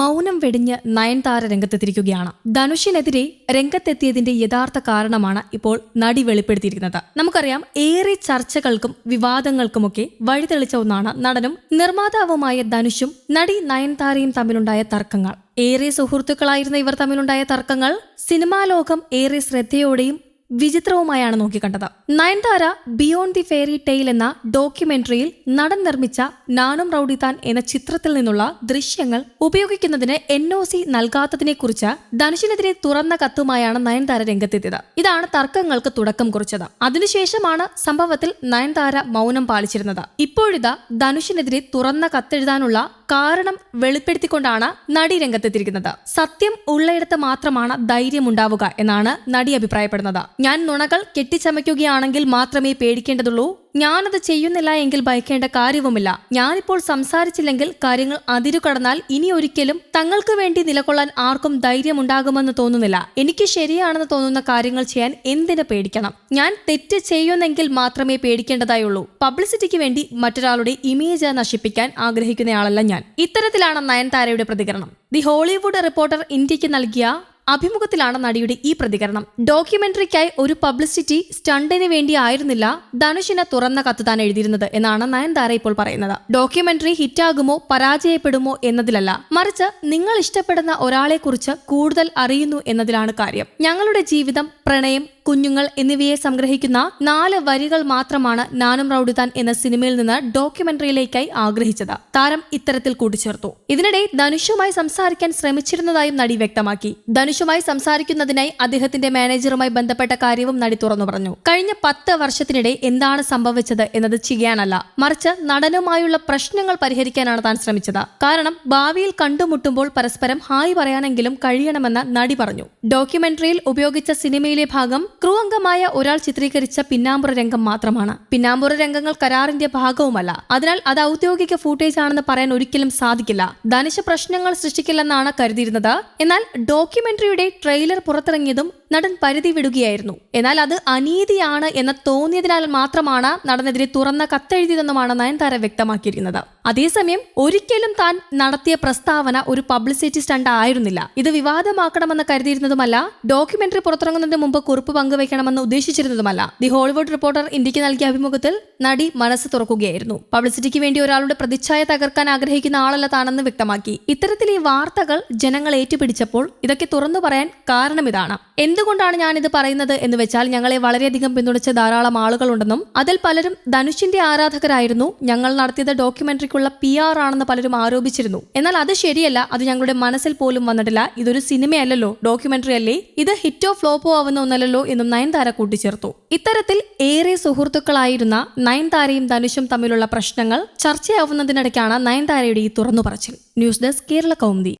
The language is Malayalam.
മൗനം വെടിഞ്ഞ് നയൻതാര രംഗത്തെത്തിയിരിക്കുകയാണ്. ധനുഷിനെതിരെ രംഗത്തെത്തിയതിന്റെ യഥാർത്ഥ കാരണമാണ് ഇപ്പോൾ നടി വെളിപ്പെടുത്തിയിരിക്കുന്നത്. നമുക്കറിയാം ഏറെ ചർച്ചകൾക്കും വിവാദങ്ങൾക്കുമൊക്കെ വഴിതെളിച്ച ഒന്നാണ് നടനും നിർമ്മാതാവുമായ ധനുഷും നടി നയൻതാരയും തമ്മിലുണ്ടായ തർക്കങ്ങൾ. ഏറെ സുഹൃത്തുക്കളായിരുന്ന ഇവർ തമ്മിലുണ്ടായ തർക്കങ്ങൾ സിനിമാ ലോകം ഏറെ ശ്രദ്ധയോടെയും വിചിത്രവുമായാണ് നോക്കിക്കണ്ടത്. Nayanthara beyond the fairy tale എന്ന ഡോക്യുമെന്ററിയിൽ നടൻ നിർമ്മിച്ച നാനും റൌഡിതാൻ എന്ന ചിത്രത്തിൽ നിന്നുള്ള ദൃശ്യങ്ങൾ ഉപയോഗിക്കുന്നതിന് എൻ ഒ സി നൽകാത്തതിനെക്കുറിച്ച് ധനുഷിനെതിരെ തുറന്ന കത്തുമായാണ് നയൻതാര രംഗത്തെത്തിയത്. ഇതാണ് തർക്കങ്ങൾക്ക് തുടക്കം കുറിച്ചത്. അതിനുശേഷമാണ് സംഭവത്തിൽ നയൻതാര മൗനം പാലിച്ചിരുന്നത്. ഇപ്പോഴിതാ ധനുഷിനെതിരെ തുറന്ന കത്തെഴുതാനുള്ള കാരണം വെളിപ്പെടുത്തിക്കൊണ്ടാണ് നടി രംഗത്തെത്തിയിരിക്കുന്നത്. സത്യം ഉള്ളയിടത്ത് മാത്രമാണ് ധൈര്യം ഉണ്ടാവുക എന്നാണ് നടി അഭിപ്രായപ്പെടുന്നത്. ഞാൻ നുണകൾ കെട്ടിച്ചമയ്ക്കുകയാണെങ്കിൽ മാത്രമേ പേടിക്കേണ്ടതുള്ളൂ. ഞാനത് ചെയ്യുന്നില്ല എങ്കിൽ ഭയക്കേണ്ട കാര്യവുമില്ല. ഞാനിപ്പോൾ സംസാരിച്ചില്ലെങ്കിൽ കാര്യങ്ങൾ അതിരു കടന്നാൽ ഇനി ഒരിക്കലും തങ്ങൾക്ക് വേണ്ടി നിലകൊള്ളാൻ ആർക്കും ധൈര്യമുണ്ടാകുമെന്ന് തോന്നുന്നില്ല. എനിക്ക് ശരിയാണെന്ന് തോന്നുന്ന കാര്യങ്ങൾ ചെയ്യാൻ എന്തിനു പേടിക്കണം? ഞാൻ തെറ്റ് ചെയ്യുന്നെങ്കിൽ മാത്രമേ പേടിക്കേണ്ടതായുള്ളൂ. പബ്ലിസിറ്റിക്ക് വേണ്ടി മറ്റൊരാളുടെ ഇമേജ് നശിപ്പിക്കാൻ ആഗ്രഹിക്കുന്നയാളല്ല ഞാൻ. ഇത്തരത്തിലാണ് നയൻതാരയുടെ പ്രതികരണം. ദി ഹോളിവുഡ് റിപ്പോർട്ടർ ഇന്ത്യയ്ക്ക് നൽകിയ അഭിമുഖത്തിലാണ് നടിയുടെ ഈ പ്രതികരണം. ഡോക്യുമെന്ററിക്കായി ഒരു പബ്ലിസിറ്റി സ്റ്റണ്ടിന് വേണ്ടി ആയിരുന്നില്ല ധനുഷിന് തുറന്ന കത്ത് താൻ എഴുതിയിരുന്നത് എന്നാണ് നയൻതാര ഇപ്പോൾ പറയുന്നത്. ഡോക്യുമെന്ററി ഹിറ്റാകുമോ പരാജയപ്പെടുമോ എന്നതിലല്ല. മറിച്ച് നിങ്ങൾ ഇഷ്ടപ്പെടുന്ന ഒരാളെക്കുറിച്ച് കൂടുതൽ അറിയുന്നു എന്നതിലാണ് കാര്യം. ഞങ്ങളുടെ ജീവിതം പ്രണയം കുഞ്ഞുങ്ങൾ എന്നിവയെ സംഗ്രഹിക്കുന്ന നാല് വരികൾ മാത്രമാണ് നാനും റൌഡിതാൻ എന്ന സിനിമയിൽ നിന്ന് ഡോക്യുമെന്ററിയിലേക്കായി ആഗ്രഹിച്ചത്. താരം ഇത്തരത്തിൽ കൂട്ടിച്ചേർത്തു. ഇതിനിടെ ധനുഷുമായി സംസാരിക്കാൻ ശ്രമിച്ചിരുന്നതായും നടി വ്യക്തമാക്കി. ധനുഷുമായി സംസാരിക്കുന്നതിനായി അദ്ദേഹത്തിന്റെ മാനേജറുമായി ബന്ധപ്പെട്ട കാര്യവും നടി തുറന്നു പറഞ്ഞു. കഴിഞ്ഞ പത്ത് വർഷത്തിനിടെ എന്താണ് സംഭവിച്ചത് എന്നത് ചെയ്യാനല്ല മറിച്ച് നടനുമായുള്ള പ്രശ്നങ്ങൾ പരിഹരിക്കാനാണ് താൻ ശ്രമിച്ചത്. കാരണം ഭാവിയിൽ കണ്ടുമുട്ടുമ്പോൾ പരസ്പരം ഹായ് പറയാനെങ്കിലും കഴിയണമെന്ന് നടി പറഞ്ഞു. ഡോക്യുമെന്ററിയിൽ ഉപയോഗിച്ച സിനിമയിലെ ഭാഗം ക്രൂ അംഗമായ ഒരാൾ ചിത്രീകരിച്ച പിന്നാമ്പുറ രംഗം മാത്രമാണ്. പിന്നാമ്പുറ രംഗങ്ങൾ കരാറിന്റെ ഭാഗവുമല്ല. അതിനാൽ അത് ഔദ്യോഗിക ഫൂട്ടേജ് ആണെന്ന് പറയാൻ ഒരിക്കലും സാധിക്കില്ല. ധനുഷ് പ്രശ്നങ്ങൾ സൃഷ്ടിക്കില്ലെന്നാണ് കരുതിയിരുന്നത്. എന്നാൽ ഡോക്യുമെന്ററിയുടെ ട്രെയിലർ പുറത്തിറങ്ങിയതും നടൻ പരിധി വിടുകയായിരുന്നു. എന്നാൽ അത് അനീതിയാണ് എന്ന് തോന്നിയതിനാൽ മാത്രമാണ് നടനെതിരെ തുറന്ന കത്തെഴുതിയതെന്നുമാണ് നയൻതാര വ്യക്തമാക്കിയിരിക്കുന്നത്. അതേസമയം ഒരിക്കലും താൻ നടത്തിയ പ്രസ്താവന ഒരു പബ്ലിസിറ്റി സ്റ്റണ്ട് ആയിരുന്നില്ല. ഇത് വിവാദമാക്കണമെന്ന് കരുതിയിരുന്നതുമല്ല ഡോക്യുമെന്ററി പുറത്തിറങ്ങുന്നതിന് മുമ്പ് കുറിപ്പ് പങ്കുവയ്ക്കണമെന്ന് ഉദ്ദേശിച്ചിരുന്നതുമല്ല. ദി ഹോളിവുഡ് റിപ്പോർട്ടർ ഇന്ത്യയ്ക്ക് നൽകിയ അഭിമുഖത്തിൽ നടി മനസ്സ് തുറക്കുകയായിരുന്നു. പബ്ലിസിറ്റിക്ക് വേണ്ടി ഒരാളുടെ പ്രതിച്ഛായ തകർക്കാൻ ആഗ്രഹിക്കുന്ന ആളല്ല താനെന്ന് വ്യക്തമാക്കി. ഇത്തരത്തിൽ ഈ വാർത്തകൾ ജനങ്ങൾ ഏറ്റുപിടിച്ചപ്പോൾ ഇതൊക്കെ തുറന്നു പറയാൻ കാരണം ഇതാണ്. എന്തുകൊണ്ടാണ് ഞാൻ ഇത് പറയുന്നത് എന്ന് വെച്ചാൽ ഞങ്ങളെ വളരെയധികം പിന്തുണച്ച ധാരാളം ആളുകളുണ്ടെന്നും അതിൽ പലരും ധനുഷിന്റെ ആരാധകരായിരുന്നു ഞങ്ങൾ നടത്തിയത് ഡോക്യുമെന്ററിക്കുള്ള പി ആർ ആണെന്ന് പലരും ആരോപിച്ചിരുന്നു. എന്നാൽ അത് ശരിയല്ല അത് ഞങ്ങളുടെ മനസ്സിൽ പോലും വന്നിട്ടില്ല. ഇതൊരു സിനിമയല്ലല്ലോ ഡോക്യുമെന്ററി അല്ലേ? ഇത് ഹിറ്റോ ഫ്ലോപ്പോ ആവുന്ന ഒന്നല്ലല്ലോ എന്നും നയൻതാര കൂട്ടിച്ചേർത്തു. ഇത്തരത്തിൽ ഏറെ സുഹൃത്തുക്കളായിരുന്ന നയൻതാരയും ധനുഷും തമ്മിലുള്ള പ്രശ്നങ്ങൾ ചർച്ചയാവുന്നതിനിടയ്ക്കാണ് നയൻതാരയുടെ ഈ തുറന്നു പറച്ചിൽ. News desk Kerala Kaumudi.